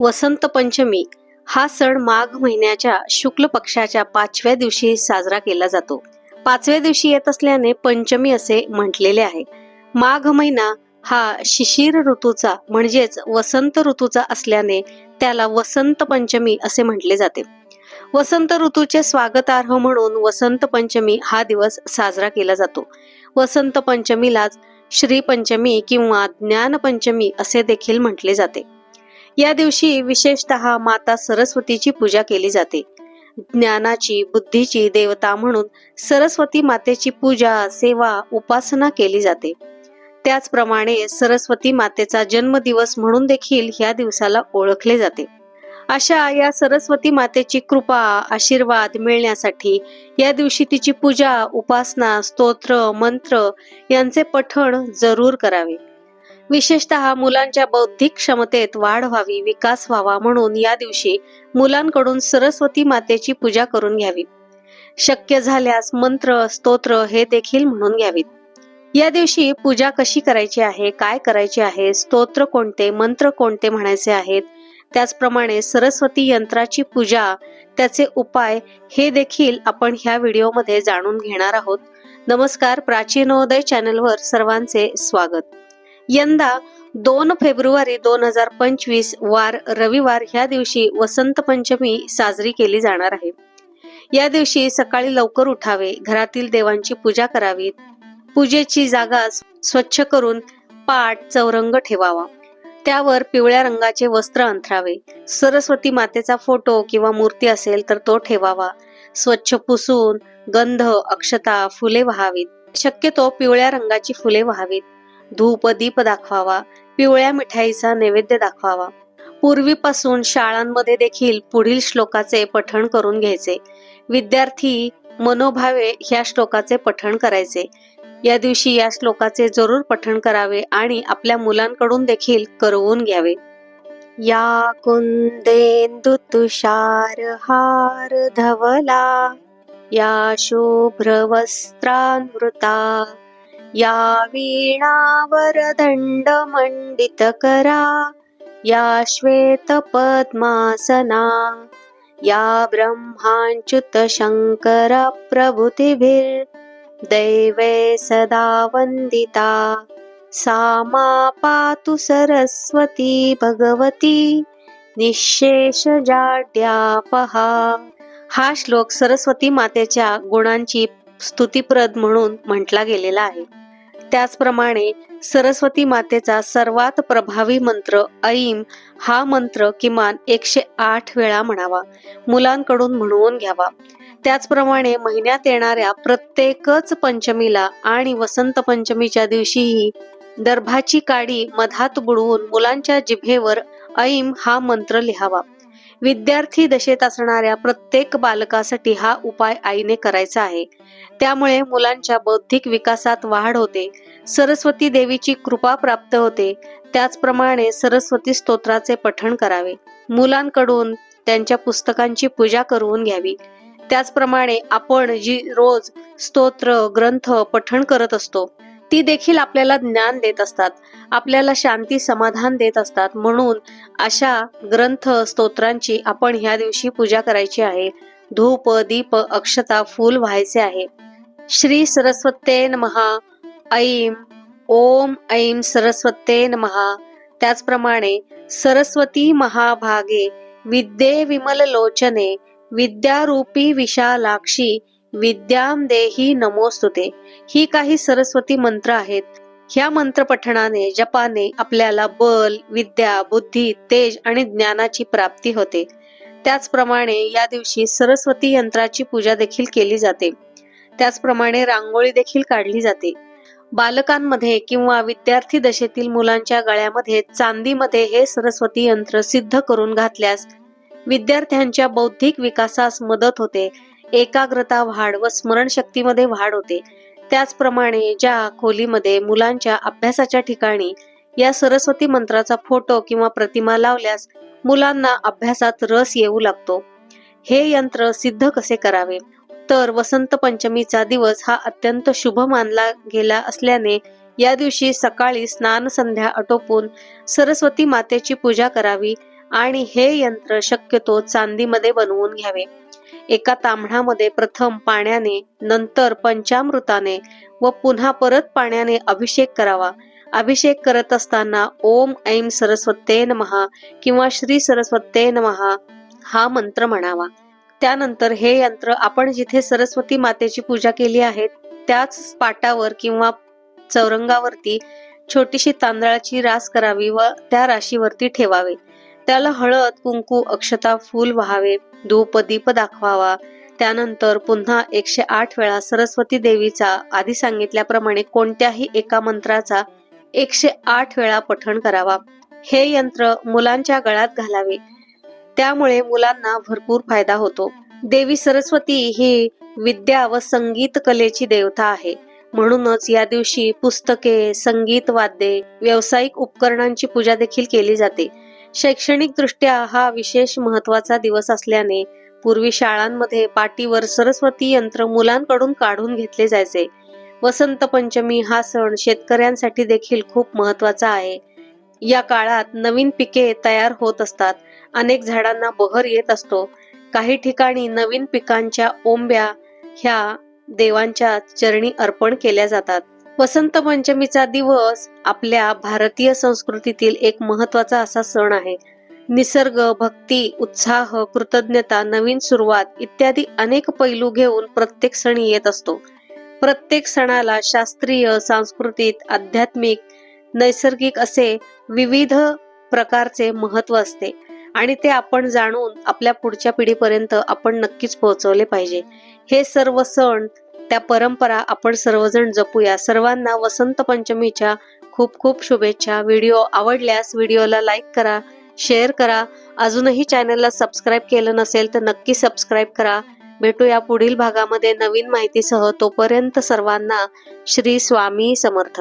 वसंत पंचमी हा सण माघ महिन्याच्या शुक्ल पक्षाच्या पाचव्या दिवशी साजरा केला जातो. पाचव्या दिवशी येत असल्याने पंचमी असे म्हटलेले आहे. माघ महिना हा शिशिर ऋतूचा म्हणजेच वसंत ऋतूचा असल्याने त्याला वसंत पंचमी असे म्हटले जाते. वसंत ऋतूचे स्वागतार्ह म्हणून वसंत पंचमी हा दिवस साजरा केला जातो. वसंत पंचमीलाच श्री पंचमी किंवा ज्ञान पंचमी असे देखील म्हटले जाते. या दिवशी विशेषतः माता सरस्वतीची पूजा केली जाते. ज्ञानाची बुद्धीची देवता म्हणून सरस्वती मातेची पूजा सेवा उपासना केली जाते. त्याचप्रमाणे सरस्वती मातेचा जन्मदिवस म्हणून देखील ह्या दिवसाला ओळखले जाते. अशा या सरस्वती मातेची कृपा आशीर्वाद मिळण्यासाठी या दिवशी तिची पूजा उपासना स्तोत्र मंत्र यांचे पठण जरूर करावे. विशेषतः मुलांच्या बौद्धिक क्षमतेत वाढ व्हावी विकास व्हावा म्हणून या दिवशी मुलांकडून सरस्वती मातेची पूजा करून घ्यावी. शक्य झाल्यास मंत्र स्तोत्र हे देखील म्हणून घ्यावीत. या दिवशी पूजा कशी करायची आहे काय करायचे आहे स्तोत्र कोणते मंत्र कोणते म्हणायचे आहेत त्याचप्रमाणे सरस्वती यंत्राची पूजा त्याचे उपाय हे देखील आपण ह्या व्हिडिओमध्ये जाणून घेणार आहोत. नमस्कार प्राचीनोदय चॅनलवर सर्वांचे स्वागत. यंदा दोन फेब्रुवारी दोन हजार पंचवीस वार रविवार ह्या दिवशी वसंत पंचमी साजरी केली जाणार आहे. या दिवशी सकाळी लवकर उठावे घरातील देवांची पूजा करावी पूजेची जागा स्वच्छ करून पाट चौरंग ठेवावा. त्यावर पिवळ्या रंगाचे वस्त्र अंथरावे. सरस्वती मातेचा फोटो किंवा मूर्ती असेल तर तो ठेवावा. स्वच्छ पुसून गंध अक्षता फुले व्हावीत. शक्यतो पिवळ्या रंगाची फुले व्हावीत. धूप दीप दाखवावा पिवळ्या मिठाईचा नैवेद्य दाखवावा. पूर्वीपासून शाळांमध्ये देखील पुढील श्लोकाचे पठण करून घ्यायचे. विद्यार्थी मनोभावे ह्या श्लोकाचे पठण करायचे. या दिवशी या श्लोकाचे जरूर पठण करावे आणि आपल्या मुलांकडून देखील करवून घ्यावे. या कुंदेंदु तुषार हार धवला या शुभ्र वस्त्रानृता या वीणावरदंड मंडित करा या श्वेत पद्मासना या ब्रह्माच्युत शंकर दैवे सदा वन्दिता सा मा पातु सरस्वती भगवती निशेष जाड्यापहा। हा श्लोक सरस्वती मातेच्या गुणांची स्तुतिप्रद म्हणून म्हटला गेलेला आहे. त्याचप्रमाणे सरस्वती मातेचा सर्वात प्रभावी मंत्र ऐम हा मंत्र किमान एकशे आठ वेळा म्हणावा. मुलांकडून म्हणवून घ्यावा. त्याचप्रमाणे महिन्यात येणाऱ्या प्रत्येकच पंचमीला आणि वसंत पंचमीच्या दिवशीही दर्भाची काडी मधात बुडवून मुलांच्या जिभेवर ऐम हा मंत्र लिहावा. विद्यार्थी दशेत असणाऱ्या प्रत्येक बालकासाठी हा उपाय आईने करायचा आहे. त्यामुळे मुलांच्या बौद्धिक विकासात वाढ होते. सरस्वती देवीची कृपा प्राप्त होते. त्याचप्रमाणे सरस्वती स्तोत्राचे पठण करावे. मुलांकडून त्यांच्या पुस्तकांची पूजा करून घ्यावी. त्याचप्रमाणे आपण जी रोज स्तोत्र ग्रंथ पठण करत असतो ती देखील आपल्याला ज्ञान देत असतात आपल्याला शांती समाधान देत असतात. म्हणून अशा ग्रंथ स्तोत्रांची आपण ह्या दिवशी पूजा करायची आहे. धूप दीप अक्षता फूल व्हायचे आहे. श्री सरस्वते महा ऐम ओम ऐम सरस्वते महा त्याचप्रमाणे सरस्वती महाभागे विद्ये विमल लोचने विद्यारूपी विशालाक्षी विद्याम देही नमोस्तुते ही काही सरस्वती मंत्र आहेत. ह्या मंत्र पठणाने जपाने आपल्याला बल विद्या बुद्धी तेज आणि ज्ञानाची प्राप्ती होते. त्याचप्रमाणे या दिवशी सरस्वती यंत्राची पूजा देखील केली जाते. त्याचप्रमाणे रांगोळी देखील काढली जाते. बालकांमध्ये किंवा विद्यार्थी दशेतील मुलांच्या गळ्यामध्ये चांदीमध्ये हे सरस्वती यंत्र सिद्ध करून घातल्यास विद्यार्थ्यांच्या बौद्धिक विकासास मदत होते. एकाग्रता वाढ व स्मरणशक्तीमध्ये वाढ होते. त्याचप्रमाणे ज्या खोलीमध्ये मुलांच्या अभ्यासाच्या ठिकाणी या सरस्वती मंत्राचा फोटो किंवा प्रतिमा लावल्यास मुलांना अभ्यासात रस येऊ लागतो. हे यंत्र सिद्ध कसे करावे? तर वसंत पंचमीचा दिवस हा अत्यंत शुभ मानला गेला असल्याने या दिवशी सकाळी स्नान संध्या आटोपून सरस्वती मातेची पूजा करावी आणि हे यंत्र शक्यतो चांदीमध्ये बनवून घ्यावे. एका तांबणामध्ये प्रथम पाण्याने नंतर पंचामृताने व पुन्हा परत पाण्याने अभिषेक करावा. अभिषेक करत असताना ओम ऐम सरस्वते नमहा किंवा श्री सरस्वते नमहा हा मंत्र म्हणावा. त्यानंतर हे यंत्र आपण जिथे सरस्वती मातेची पूजा केली आहे त्याच पाटावर किंवा चौरंगावरती छोटीशी तांदळाची रास करावी व त्या राशीवरती ठेवावे. त्याला हळद कुंकू अक्षता फूल व्हावे धूप दीप दाखवावा. त्यानंतर पुन्हा एकशे आठ वेळा सरस्वती देवीचा आधी सांगितल्याप्रमाणे कोणत्याही एका मंत्राचा एकशे आठ वेळा पठण करावा. हे यंत्र मुलांच्या गळ्यात घालावे. त्यामुळे मुलांना भरपूर फायदा होतो. देवी सरस्वती ही विद्या व संगीत कलेची देवता आहे. म्हणूनच या दिवशी पुस्तके संगीत वाद्ये व्यावसायिक उपकरणांची पूजा देखील केली जाते. शैक्षणिक दृष्ट्या हा विशेष महत्त्वाचा दिवस असल्याने पूर्वी शाळांमध्ये पाटीवर सरस्वती यंत्र मुलांकडून काढून घेतले जायचे. वसंत पंचमी हा सण शेतकऱ्यांसाठी देखील खूप महत्त्वाचा आहे. या काळात नवीन पिके तयार होत असतात. अनेक झाडांना बहर येत असतो. काही ठिकाणी नवीन पिकांच्या ओंब्या ह्या देवांच्या चरणी अर्पण केल्या जातात. वसंत पंचमीचा दिवस आपल्या भारतीय संस्कृतीतील एक महत्त्वाचा असा सण आहे. निसर्ग भक्ती उत्साह कृतज्ञता नवीन सुरुवात इत्यादी अनेक पैलू घेऊन प्रत्येक सण येत असतो. प्रत्येक सणाला शास्त्रीय सांस्कृतिक आध्यात्मिक नैसर्गिक असे विविध प्रकारचे महत्त्व असते आणि ते आपण जाणून आपल्या पुढच्या पिढीपर्यंत आपण नक्कीच पोहोचवले पाहिजे. हे सर्व सण त्या परंपरा आपण सर्वजण जपूया. सर्वांना वसंत पंचमीच्या खूप खूप शुभेच्छा. व्हिडिओ आवडल्यास व्हिडिओला लाईक करा शेअर करा. अजूनही चॅनलला सबस्क्राईब केलं नसेल तर नक्की सबस्क्राईब करा. भेटूया पुढील भागामध्ये नवीन माहितीसह. तोपर्यंत सर्वांना श्री स्वामी समर्थ.